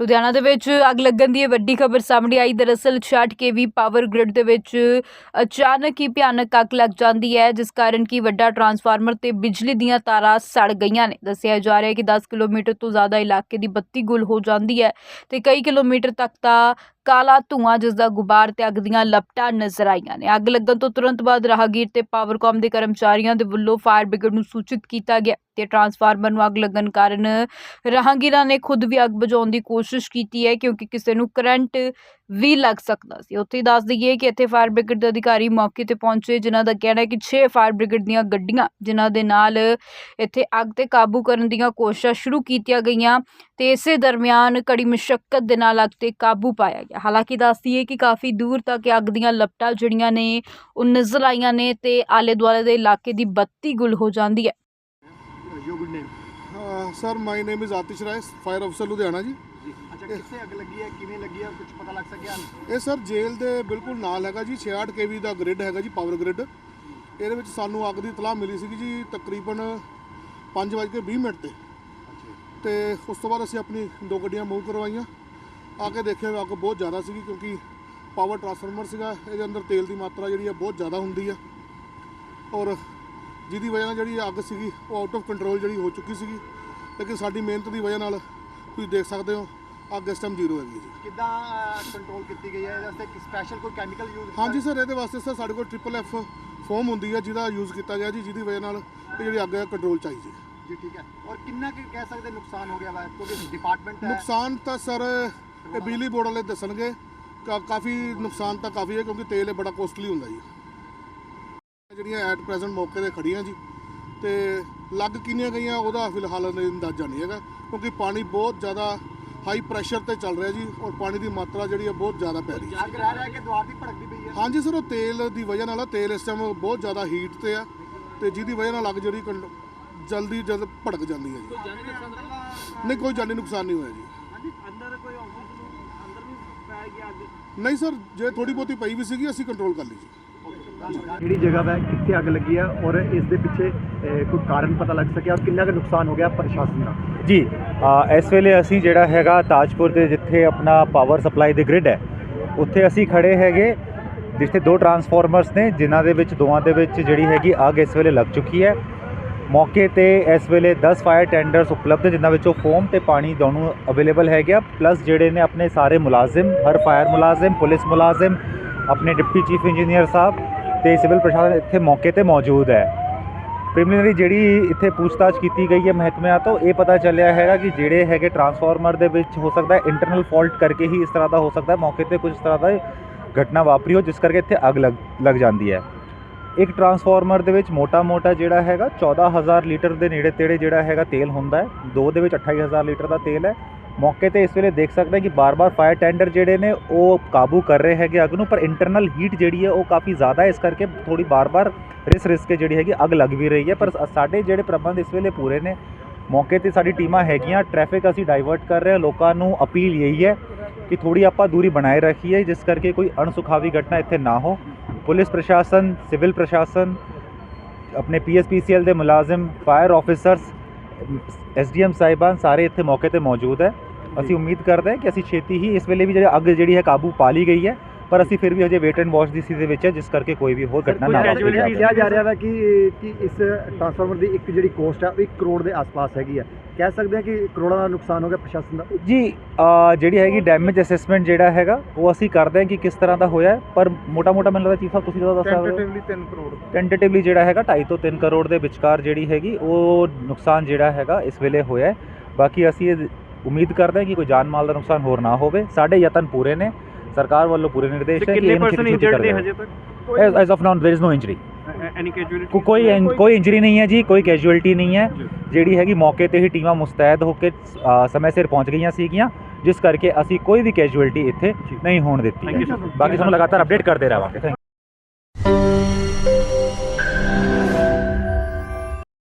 ਲੁਧਿਆਣਾ ਦੇ ਵਿੱਚ ਅੱਗ ਲੱਗਣ ਦੀ ਇਹ ਵੱਡੀ ਖਬਰ ਸਾਹਮਣੇ ਆਈ। ਦਰਅਸਲ 66 ਕੇਵੀ ਪਾਵਰ ਗ੍ਰਿਡ ਦੇ ਵਿੱਚ ਅਚਾਨਕ ਹੀ ਭਿਆਨਕ ਅੱਗ ਲੱਗ ਜਾਂਦੀ ਹੈ, ਜਿਸ ਕਾਰਨ ਕਿ ਵੱਡਾ ਟਰਾਂਸਫਾਰਮਰ ਤੇ ਬਿਜਲੀ ਦੀਆਂ ਤਾਰਾਂ ਸੜ ਗਈਆਂ ਨੇ। ਦੱਸਿਆ ਜਾ ਰਿਹਾ ਹੈ ਕਿ 10 ਕਿਲੋਮੀਟਰ ਤੋਂ ਜ਼ਿਆਦਾ ਇਲਾਕੇ ਦੀ ਬੱਤੀ ਗੁੱਲ ਹੋ ਜਾਂਦੀ ਹੈ ਤੇ ਕਈ ਕਿਲੋਮੀਟਰ ਤੱਕ ਤਾਂ ਕਾਲਾ ਧੂਆਂ ਜਿਸ ਦਾ ਗੁਬਾਰ ਤੇ ਅੱਗ ਦੀਆਂ ਲਪਟਾਂ ਨਜ਼ਰ ਆਈਆਂ ਨੇ। ਅੱਗ ਲੱਗਣ ਤੋਂ ਤੁਰੰਤ ਬਾਅਦ ਰਾਹਗੀਰ ਤੇ ਪਾਵਰਕਾਮ ਦੇ ਕਰਮਚਾਰੀਆਂ ਦੇ ਵੱਲੋਂ ਫਾਇਰ ਬ੍ਰਿਗੇਡ ਨੂੰ ਸੂਚਿਤ ਕੀਤਾ ਗਿਆ ਤੇ ਟਰਾਂਸਫਾਰਮਰ ਨੂੰ ਅੱਗ ਲੱਗਣ ਕਾਰਨ ਰਾਹਗੀਰਾਂ ਨੇ ਖੁਦ ਵੀ ਅੱਗ ਬੁਝਾਉਣ ਦੀ ਕੋਸ਼ਿਸ਼ ਕੀਤੀ ਹੈ ਕਿਉਂਕਿ ਕਿਸੇ ਨੂੰ ਕਰੰਟ ਵੀ ਲੱਗ ਸਕਦਾ ਸੀ। ਉੱਥੇ ਹੀ ਦੱਸ ਦਈਏ ਕਿ ਇੱਥੇ ਫਾਇਰ ਬ੍ਰਿਗੇਡ ਦੇ ਅਧਿਕਾਰੀ ਮੌਕੇ ਤੇ ਪਹੁੰਚੇ ਜਿਨ੍ਹਾਂ ਦਾ ਕਹਿਣਾ ਹੈ ਕਿ 6 ਫਾਇਰ ਬ੍ਰਿਗੇਡ ਦੀਆਂ ਗੱਡੀਆਂ ਜਿਨ੍ਹਾਂ ਦੇ ਨਾਲ ਇੱਥੇ ਅੱਗ ਤੇ ਕਾਬੂ ਕਰਨ ਦੀਆਂ ਕੋਸ਼ਿਸ਼ਾਂ ਸ਼ੁਰੂ ਕੀਤੀਆਂ ਗਈਆਂ ਤੇ ਇਸੇ ਦਰਮਿਆਨ ਕੜੀ ਮੁਸ਼ਕਲ ਦੇ ਨਾਲ ਅੱਗ ਤੇ ਕਾਬੂ ਪਾਇਆ ਗਿਆ। ਹਾਲਾਂਕਿ ਦੱਸ ਦਈਏ ਕਿ ਕਾਫੀ ਦੂਰ ਤੱਕ ਅੱਗ ਦੀਆਂ ਲਪਟਾਂ ਜਿਹੜੀਆਂ ਨੇ ਉਹ ਨਜ਼ਰ ਆਈਆਂ ਨੇ ਤੇ ਆਲੇ ਦੁਆਲੇ ਦੇ ਇਲਾਕੇ ਦੀ ਬੱਤੀ ਗੁੱਲ ਹੋ ਜਾਂਦੀ ਹੈ। Sir my name is Atish Rai fire officer Ludhiana ji ਕਿੱਥੇ ਅੱਗ ਲੱਗੀ ਹੈ ਕਿਵੇਂ ਲੱਗੀ ਹੈ ਕੁਝ ਪਤਾ ਲੱਗ ਸਕਿਆ? ਇਹ ਸਰ ਜੇਲ੍ਹ ਦੇ ਬਿਲਕੁਲ ਨਾਲ ਹੈਗਾ ਜੀ 66 ਕੇਵੀ ਦਾ ਗ੍ਰਿਡ ਹੈਗਾ ਜੀ ਪਾਵਰ ਗ੍ਰਿਡ ਇਹਦੇ ਵਿੱਚ ਸਾਨੂੰ ਅੱਗ ਦੀ ਇਤਲਾਹ ਮਿਲੀ ਸੀਗੀ ਜੀ ਤਕਰੀਬਨ 5:20 ਮਿੰਟ ਤੇ। ਤੇ ਉਸ ਤੋਂ ਬਾਅਦ ਅਸੀਂ ਆਪਣੀ ਦੋ ਗੱਡੀਆਂ ਮੂਵ ਕਰਵਾਈਆਂ। ਆ ਕੇ ਦੇਖਿਆ ਅੱਗ ਬਹੁਤ ਜ਼ਿਆਦਾ ਸੀਗੀ ਕਿਉਂਕਿ ਪਾਵਰ ਟਰਾਂਸਫਾਰਮਰ ਸੀਗਾ ਇਹਦੇ ਅੰਦਰ ਤੇਲ ਦੀ ਮਾਤਰਾ ਜਿਹੜੀ ਆ ਬਹੁਤ ਜ਼ਿਆਦਾ ਹੁੰਦੀ ਆ। ਔਰ ਜਿਹਦੀ ਵਜ੍ਹਾ ਨਾਲ ਜਿਹੜੀ ਅੱਗ ਸੀਗੀ ਉਹ ਆਊਟ ਆਫ ਕੰਟਰੋਲ ਜਿਹੜੀ ਹੋ ਚੁੱਕੀ ਸੀਗੀ। ਲੇਕਿਨ ਸਾਡੀ ਮਿਹਨਤ ਦੀ ਵਜ੍ਹਾ ਨਾਲ ਤੁਸੀਂ ਦੇਖ ਸਕਦੇ ਹੋ ਅੱਗ ਇਸ ਟਾਈਮ ਜ਼ੀਰੋ ਹੈਗੀ ਜੀ। ਕਿੱਦਾਂ ਕੰਟਰੋਲ ਕੀਤੀ ਗਈ ਹੈ? ਇਹਦੇ ਵਾਸਤੇ ਸਪੈਸ਼ਲ ਕੋਈ ਕੈਮੀਕਲ ਯੂਜ਼ ਹਾਂਜੀ ਸਰ ਇਹਦੇ ਵਾਸਤੇ ਸਰ ਸਾਡੇ ਕੋਲ ਟ੍ਰਿਪਲ ਐਫ ਫੋਮ ਹੁੰਦੀ ਹੈ ਜਿਹਦਾ ਯੂਜ਼ ਕੀਤਾ ਗਿਆ ਜੀ ਜਿਹਦੀ ਵਜ੍ਹਾ ਨਾਲ ਇਹ ਜਿਹੜੀ ਅੱਗ ਹੈ ਕੰਟਰੋਲ ਚ ਆਈ ਜੀ। ਜੀ ਠੀਕ ਹੈ। ਔਰ ਕਿੰਨਾ ਕੁ ਕਹਿ ਸਕਦੇ ਨੁਕਸਾਨ ਹੋ ਗਿਆ ਵਾ? ਕਿਉਂਕਿ ਡਿਪਾਰਟਮੈਂਟ ਹੈ। ਨੁਕਸਾਨ ਤਾਂ ਸਰ ਇਹ ਬਿਜਲੀ ਬੋਰਡ ਵਾਲੇ ਦੱਸਣਗੇ। ਕਾ- ਕਾਫੀ ਨੁਕਸਾਨ ਤਾਂ ਕਾਫੀ ਹੈ ਕਿਉਂਕਿ ਤੇਲ ਇਹ ਬੜਾ ਕੋਸਟਲੀ ਹੁੰਦਾ ਜੀ। ਜਿਹੜੀਆਂ ਐਟ ਪ੍ਰੈਜ਼ੈਂਟ ਮੌਕੇ ਤੇ ਖੜੀਆਂ ਜੀ ਤੇ ਲੱਗ ਕਿੰਨੀਆਂ ਗਈਆਂ ਉਹਦਾ ਫਿਲਹਾਲ ਅੰਦਾਜ਼ਾ ਨਹੀਂ ਹੈਗਾ ਕਿਉਂਕਿ ਪਾਣੀ ਬਹੁਤ ਜ਼ਿਆਦਾ ਹਾਈ ਪ੍ਰੈਸ਼ਰ ਤੇ ਚੱਲ ਰਿਹਾ ਜੀ ਔਰ ਪਾਣੀ ਦੀ ਮਾਤਰਾ ਜਿਹੜੀ ਹੈ ਬਹੁਤ ਜ਼ਿਆਦਾ ਪੈ ਰਹੀ ਹੈ। ਅੱਗ ਰਹਿ ਰਿਹਾ ਕਿ ਦੁਆਰ ਦੀ ਭੜਕਦੀ ਪਈ ਹੈ? ਹਾਂਜੀ ਸਰ ਉਹ ਤੇਲ ਦੀ ਵਜ੍ਹਾ ਨਾਲ ਆ, ਤੇਲ ਇਸ ਟਾਈਮ ਬਹੁਤ ਜ਼ਿਆਦਾ ਹੀਟ ਤੇ ਆ ਤੇ ਜਿਹਦੀ ਵਜ੍ਹਾ ਨਾਲ ਅੱਗ ਜਿਹੜੀ ਕੰਡ- ਜਲਦੀ ਜਦ ਭੜਕ ਜਾਂਦੀ ਹੈ ਜੀ। ਨਹੀਂ ਕੋਈ ਜਾਨੀ ਨੁਕਸਾਨ ਨਹੀਂ ਹੋਇਆ ਜੀ। ਅੰਦਰ ਕੋਈ ਅੰਦਰ ਵੀ ਪੈ ਗਿਆ ਅੱਗ? ਨਹੀਂ ਸਰ ਜੇ ਥੋੜੀ ਬਹੁਤੀ ਪਈ ਵੀ ਸੀਗੀ ਅਸੀਂ ਕੰਟਰੋਲ ਕਰ ਲਈ ਜੀ। ਕਿਹੜੀ ਜਗ੍ਹਾ ਹੈ ਕਿੱਥੇ ਅੱਗ ਲੱਗੀ ਹੈ ਔਰ ਇਸ ਦੇ ਪਿੱਛੇ ਅਹ, ਕੋਈ ਕਾਰਨ ਪਤਾ ਲੱਗ ਸਕਿਆ ਔਰ ਕਿੰਨਾ ਕੁ ਨੁਕਸਾਨ ਹੋ ਗਿਆ ਪ੍ਰਸ਼ਾਸਨ ਦਾ? ਜੀ ਇਸ ਵੇਲੇ ਅਸੀਂ ਜਿਹੜਾ ਹੈਗਾ ਤਾਜਪੁਰ ਦੇ ਜਿੱਥੇ ਆਪਣਾ ਪਾਵਰ ਸਪਲਾਈ ਦੇ ਗ੍ਰਿਡ ਹੈ, ਉੱਥੇ ਅਸੀਂ ਖੜੇ ਹੈਗੇ, ਜਿੱਥੇ ਦੋ ਟਰਾਂਸਫਾਰਮਰਸ ਨੇ, ਜਿਨ੍ਹਾਂ ਦੇ ਵਿੱਚ, ਦੋਵਾਂ ਦੇ ਵਿੱਚ ਜਿਹੜੀ ਹੈਗੀ ਅੱਗ ਇਸ ਵੇਲੇ ਲੱਗ ਚੁੱਕੀ ਹੈ। ਮੌਕੇ ਤੇ ਇਸ ਵੇਲੇ 10 ਫਾਇਰ ਟੈਂਡਰਸ ਉਪਲਬਧ, ਜਿਨ੍ਹਾਂ ਵਿੱਚੋਂ ਫੋਮ ਤੇ ਪਾਣੀ ਦੋਨੋਂ ਅਵੇਲੇਬਲ ਹੈਗੇ ਆ ਪਲੱਸ ਜਿਹੜੇ ਨੇ ਆਪਣੇ ਸਾਰੇ ਮੁਲਾਜ਼ਮ, ਹਰ ਫਾਇਰ ਮੁਲਾਜ਼ਮ, ਪੁਲਿਸ ਮੁਲਾਜ਼ਮ, ਆਪਣੇ ਡਿਪਟੀ ਚੀਫ ਇੰਜੀਨੀਅਰ ਸਾਹਿਬ ਤੇ ਸਿਵਲ ਪ੍ਰਸ਼ਾਸਨ ਇੱਥੇ ਮੌਕੇ ਤੇ ਮੌਜੂਦ ਹੈ। ਪ੍ਰੀਲਿਮਿਨਰੀ ਜਿਹੜੀ ਇੱਥੇ ਪੁੱਛਤਾਛ ਕੀਤੀ ਗਈ ਹੈ ਮਹਿਕਮਿਆਂ ਤੋਂ, ਇਹ ਪਤਾ ਚੱਲਿਆ ਹੈਗਾ ਕਿ ਜਿਹੜੇ ਹੈਗੇ ਟਰਾਂਸਫਾਰਮਰ ਦੇ ਵਿੱਚ ਹੋ ਸਕਦਾ ਹੈ ਇੰਟਰਨਲ ਫਾਲਟ ਕਰਕੇ ਹੀ ਇਸ ਤਰ੍ਹਾਂ ਦਾ ਹੋ ਸਕਦਾ ਹੈ, ਮੌਕੇ ਤੇ ਕੁਝ ਇਸ ਤਰ੍ਹਾਂ ਦਾ ਘਟਨਾ ਵਾਪਰੀ ਹੋ, ਜਿਸ ਕਰਕੇ ਇੱਥੇ ਅੱਗ ਲੱਗ ਲੱਗ ਜਾਂਦੀ ਹੈ। ਇੱਕ ਟਰਾਂਸਫਾਰਮਰ ਦੇ ਵਿੱਚ ਮੋਟਾ-ਮੋਟਾ ਜਿਹੜਾ ਹੈਗਾ 14000 ਲੀਟਰ ਦੇ ਨੇੜੇ ਤੇੜੇ ਜਿਹੜਾ ਹੈਗਾ ਤੇਲ ਹੁੰਦਾ ਹੈ, ਦੋ ਦੇ ਵਿੱਚ 28000 ਲੀਟਰ ਦਾ ਤੇਲ ਹੈ ਮੌਕੇ ਤੇ ਇਸ ਵੇਲੇ ਦੇਖ ਸਕਦੇ ਹਾਂ ਕਿ ਬਾਰ-ਬਾਰ ਫਾਇਰ ਟੈਂਡਰ ਜਿਹੜੇ ਨੇ, ਉਹ ਕਾਬੂ ਕਰ ਰਹੇ ਹੈਗੇ ਅੱਗ ਨੂੰ, ਪਰ ਇੰਟਰਨਲ ਹੀਟ ਜਿਹੜੀ ਹੈ, ਉਹ ਕਾਫੀ ਜ਼ਿਆਦਾ ਇਸ ਕਰਕੇ ਥੋੜੀ ਬਾਰ-ਬਾਰ ਰਿਸ ਰਿਸ ਕੇ ਜਿਹੜੀ ਹੈਗੀ ਅੱਗ ਲੱਗ ਵੀ ਰਹੀ ਹੈ। ਪਰ ਸਾਡੇ ਜਿਹੜੇ ਪ੍ਰਬੰਧ ਇਸ ਵੇਲੇ ਪੂਰੇ ਨੇ, ਮੌਕੇ ਤੇ ਸਾਡੀ ਟੀਮਾਂ ਹੈਗੀਆਂ। ਟ੍ਰੈਫਿਕ ਅਸੀਂ ਡਾਈਵਰਟ ਕਰ ਰਹੇ ਹਾਂ। ਲੋਕਾਂ ਨੂੰ ਅਪੀਲ ਇਹੀ ਹੈ ਕਿ ਥੋੜੀ ਆਪਾਂ ਦੂਰੀ ਬਣਾਏ ਰੱਖੀਏ, ਜਿਸ ਕਰਕੇ ਕੋਈ ਅਣਸੁਖਾਵੀ ਘਟਨਾ ਇੱਥੇ ਨਾ ਹੋ। ਪੁਲਿਸ ਪ੍ਰਸ਼ਾਸਨ, ਸਿਵਲ ਪ੍ਰਸ਼ਾਸਨ, ਆਪਣੇ ਪੀਐਸਪੀਸੀਐਲ ਦੇ ਮੁਲਾਜ਼ਮ ਫਾਇਰ ਆਫੀਸਰਸ ਐਸਡੀਐਮ ਸਾਹਿਬਾਨ ਸਾਰੇ ਇੱਥੇ ਮੌਕੇ ਤੇ ਮੌਜੂਦ ਹੈ ਅਸੀਂ ਉਮੀਦ ਕਰਦੇ ਹਾਂ ਕਿ ਅਸੀਂ ਛੇਤੀ ਹੀ ਇਸ ਵੇਲੇ ਵੀ ਜਿਹੜੀ ਅੱਗ ਜਿਹੜੀ ਹੈ ਕਾਬੂ ਪਾ ਲਈ ਗਈ ਹੈ ਪਰ ਅਸੀਂ ਫਿਰ ਵੀ ਹਜੇ ਵੇਟ ਐਂਡ ਵਾਚ ਦੀ ਸਥਿਤੀ ਦੇ ਵਿੱਚ ਹੈ ਜਿਸ ਕਰਕੇ ਕੋਈ ਵੀ ਹੋਰ ਘਟਨਾ ਨਾ ਵਾਪਰੇ ਕਿਹਾ ਜਾ ਰਿਹਾ ਹੈ ਕਿ ਕਿ ਇਸ ਟਰਾਂਸਫਾਰਮਰ ਦੀ ਇੱਕ ਜਿਹੜੀ ਕੋਸਟ ਹੈ ਉਹ 1 ਕਰੋੜ ਦੇ ਆਸ-ਪਾਸ ਹੈਗੀ ਹੈ ਕਹਿ ਸਕਦੇ ਹਾਂ ਕਿ ਕਰੋੜਾਂ ਦਾ ਨੁਕਸਾਨ ਹੋ ਗਿਆ ਪ੍ਰਸ਼ਾਸਨ ਦਾ। ਜੀ ਜਿਹੜੀ ਹੈਗੀ ਡੈਮੇਜ ਅਸੈਸਮੈਂਟ ਜਿਹੜਾ ਹੈਗਾ ਉਹ ਅਸੀਂ ਕਰਦੇ ਹਾਂ ਕਿ ਕਿਸ ਤਰ੍ਹਾਂ ਦਾ ਹੋਇਆ ਪਰ ਮੋਟਾ-ਮੋਟਾ ਮੈਨੂੰ ਲੱਗਦਾ ਚੀਫ ਸਾਹਿਬ ਤੁਸੀਂ ਜ਼ਿਆਦਾ ਦੱਸ ਸਕਦੇ ਹੋ। ਟੈਂਟੇਟਿਵਲੀ 3 ਕਰੋੜ। ਟੈਂਟੇਟਿਵਲੀ ਜਿਹੜਾ ਹੈਗਾ 2.5 ਤੋਂ 3 ਕਰੋੜ ਦੇ ਵਿਚਕਾਰ ਜਿਹੜੀ ਹੈਗੀ ਉਹ ਨੁਕਸਾਨ ਜਿਹੜਾ ਹੈਗਾ ਇਸ ਵੇਲੇ ਹੋਇਆ ਹੈ। ਬਾਕੀ ਅਸੀਂ ਇਹ ਉਮੀਦ ਕਰਦੇ ਹਾਂ ਕਿ ਕੋਈ ਜਾਨ ਮਾਲ ਦਾ ਨੁਕਸਾਨ ਹੋਰ ਨਾ ਹੋਵੇ। ਸਾਡੇ ਯਤਨ ਪੂਰੇ ਨੇ। ਸਰਕਾਰ ਵੱਲੋਂ ਪੂਰੇ ਨਿਰਦੇਸ਼ ਤੇ ਹੈ ਕਿ ਕਿੰਨੇ ਪਰਸਨ ਇੰਜਰਡ ਨੇ ਹਜੇ ਤੱਕ? As of now there is no injury any casualty ਕੋਈ ਕੋਈ ਇੰਜਰੀ ਨਹੀਂ। ਹੈ ਜੀ ਕੋਈ ਕੈਜੂਅਲਟੀ ਨਹੀਂ ਹੈ। ਜਿਹੜੀ ਹੈਗੀ ਮੌਕੇ ਤੇ ਹੀ ਟੀਮਾਂ ਮੁਸਤੈਦ ਹੋ ਕੇ ਸਮੇਂ ਸਿਰ ਪਹੁੰਚ ਗਈਆਂ ਸੀਗੀਆਂ ਜਿਸ ਕਰਕੇ ਅਸੀਂ ਕੋਈ ਵੀ ਕੈਜੂਅਲਟੀ ਇੱਥੇ ਨਹੀਂ ਹੋਣ ਦਿੱਤੀ. ਬਾਕੀ ਤੁਹਾਨੂੰ ਲਗਾਤਾਰ ਅਪਡੇਟ ਕਰਦੇ ਰਹਾਂਗੇ।